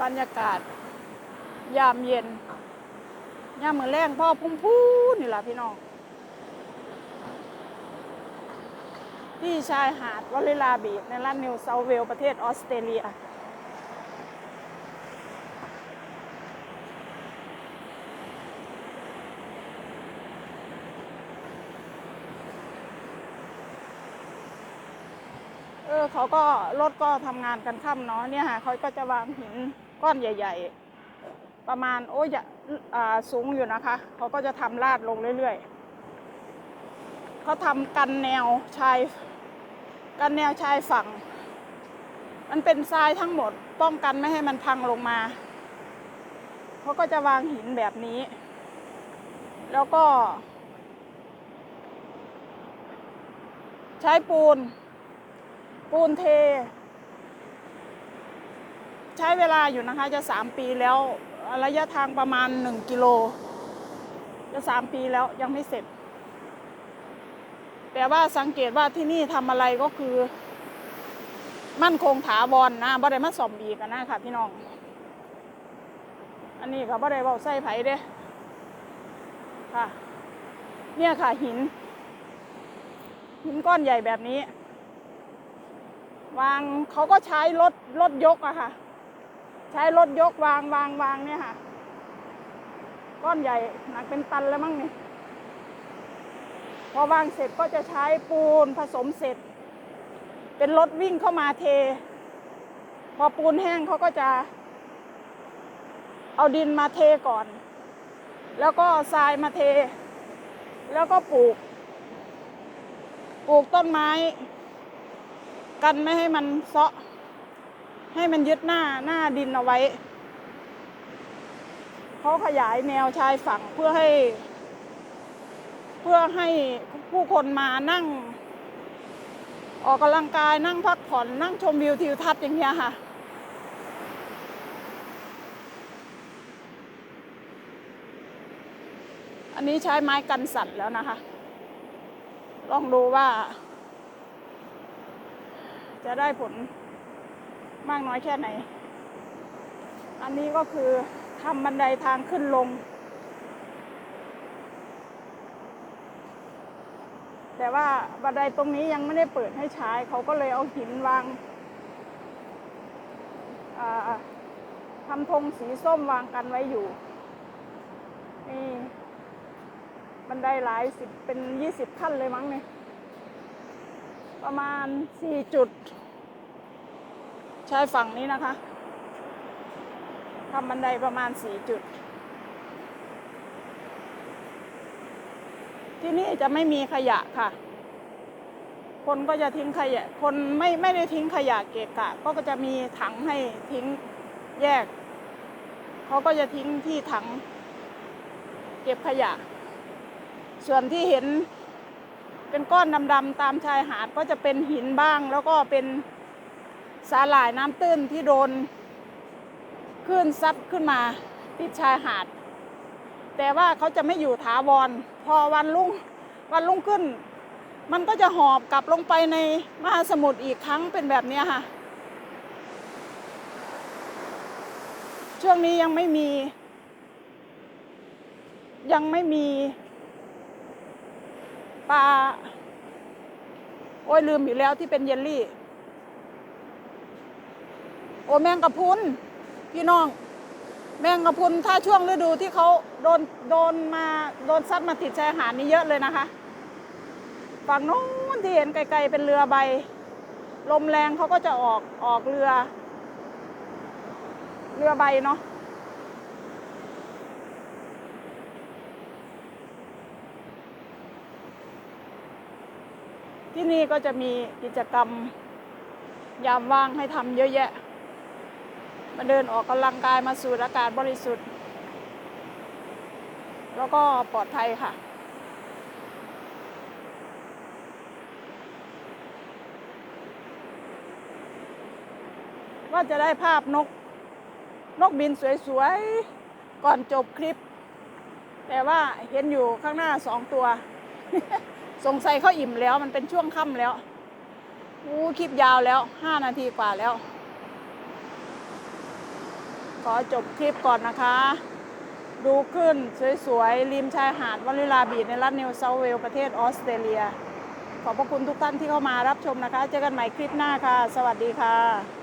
บรรยากาศ ยามเย็น ยามมือแรงพ่อพุ่งพูนี่แหละพี่น้องที่ชายหาดวอลเลลาบีในรัฐนิวเซาท์เวลประเทศออสเตรเลีย ออเขาก็รถก็ทำงานกันค่ำเนาะเนี่ยค่ะเขาก็จะวางหินก้อนใหญ่ ๆ ประมาณโอ้ยอ่าสูงอยู่นะคะ เขาก็จะทำลาดลงเรื่อยๆเขาทำกันแนวชายกันแนวชายฝั่ง มันเป็นทรายทั้งหมดป้องกันไม่ให้มันพังลงมาเขาก็จะวางหินแบบนี้ แล้วก็ ใช้ปูน ปูนเท ใช้เวลาอยู่นะคะจะสามปีแล้วระยะทางประมาณหนึ่งกิโล จะสามปีแล้วยังไม่เสร็จ แต่ว่าสังเกตว่าที่นี่ทำอะไรก็คือ มั่นคงถาวรนนะบ่ได้มาสอมบีกันนะค่ะพี่น้อง อันนี้ก็บ่ได้เบาใส่ไผเด้ค่ะ เนี่ยค่ะหิน หินก้อนใหญ่แบบนี้ วางเขาก็ใช้รถรถยกอะค่ะ ใช้รถยกวางวางวางเนี่ยค่ะ ก้อนใหญ่หนักเป็นตันแล้วมั้งนี่พอวางเสร็จก็จะใช้ปูนผสมเสร็จ เป็นรถวิ่งเข้ามาเท พอปูนแห้งเขาก็จะ เอาดินมาเทก่อน แล้วก็ทรายมาเท แล้วก็ปลูก ปลูกต้นไม้ กันไม่ให้มันเซาะ ให้มันยึดหน้าหน้าดินเอาไว้เขาขยายแนวชายฝั่งเพื่อให้ เพื่อให้ผู้คนมานั่ง ออกกำลังกายนั่งพักผ่อนนั่งชมวิวทิวทัศน์อย่างเงี้ยค่ะอันนี้ใช้ไม้กันสั่นแล้วนะคะ ลองดูว่า จะได้ผลมากน้อยแค่ไหน อันนี้ก็คือทำบันไดทางขึ้นลง แต่ว่าบันไดตรงนี้ยังไม่ได้เปิดให้ใช้ เขาก็เลยเอาหินวางาทำธงสีส้มวางกันไว้อยู่ นี่ บันไดหลายสิบเป็นยี่สิบขั้นเลยมั้งเนี่ย ประมาณสี่จุดชายฝั่งนี้นะคะทำบันไดประมาณสี่จุด ที่นี่จะไม่มีขยะค่ะ คนก็จะทิ้งขยะ คนไม่ไม่ได้ทิ้งขยะเกะกะ ก็จะมีถังให้ทิ้งแยก เขาก็จะทิ้งที่ถัง เก็บขยะ ส่วนที่เห็น เป็นก้อนดำๆตามชายหาดก็จะเป็นหินบ้าง แล้วก็เป็นสาหร่ายน้ำตื้นที่โดนคลื่นซัดขึ้นมาติดชายหาด แต่ว่าเขาจะไม่อยู่ถาวร พอวันรุ่งวันรุ่งขึ้น มันก็จะหอบกลับลงไปในมหาสมุทรอีกครั้งเป็นแบบนี้ค่ะ ช่วงนี้ยังไม่มี ยังไม่มี ปลา โอ้ยลืมอีกแล้วที่เป็นเยลลี่ โอ้แมงกะพุนพี่น้อง แมงกะพุนถ้าช่วงฤดูที่เขาโดนโดนมาโดนซัดมาติดชายหาดนี่เยอะเลยนะคะฝั่งนู้นที่เห็นไกลๆเป็นเรือใบ ลมแรงเขาก็จะออกออกเรือ เรือใบเนาะ ที่นี่ก็จะมีกิจกรรมยามว่างให้ทำเยอะแยะ มาเดินออกกำลังกายมาสูดอากาศบริสุทธิ์ แล้วก็ปลอดภัยค่ะ ว่าจะได้ภาพนก นกบินสวยๆ ก่อนจบคลิป แต่ว่าเห็นอยู่ข้างหน้าสองตัว สงสัยเขาอิ่มแล้วมันเป็นช่วงค่ำแล้วอู้คลิปยาวแล้วห้านาทีกว่าแล้ว ขอจบคลิปก่อนนะคะ ดูขึ้นสวยๆริมชายหาดวลิลาบีในรัฐนิวเซาเวลประเทศออสเตรเลีย ขอบพระคุณทุกท่านที่เข้ามารับชมนะคะ เจอกันใหม่คลิปหน้าค่ะ สวัสดีค่ะ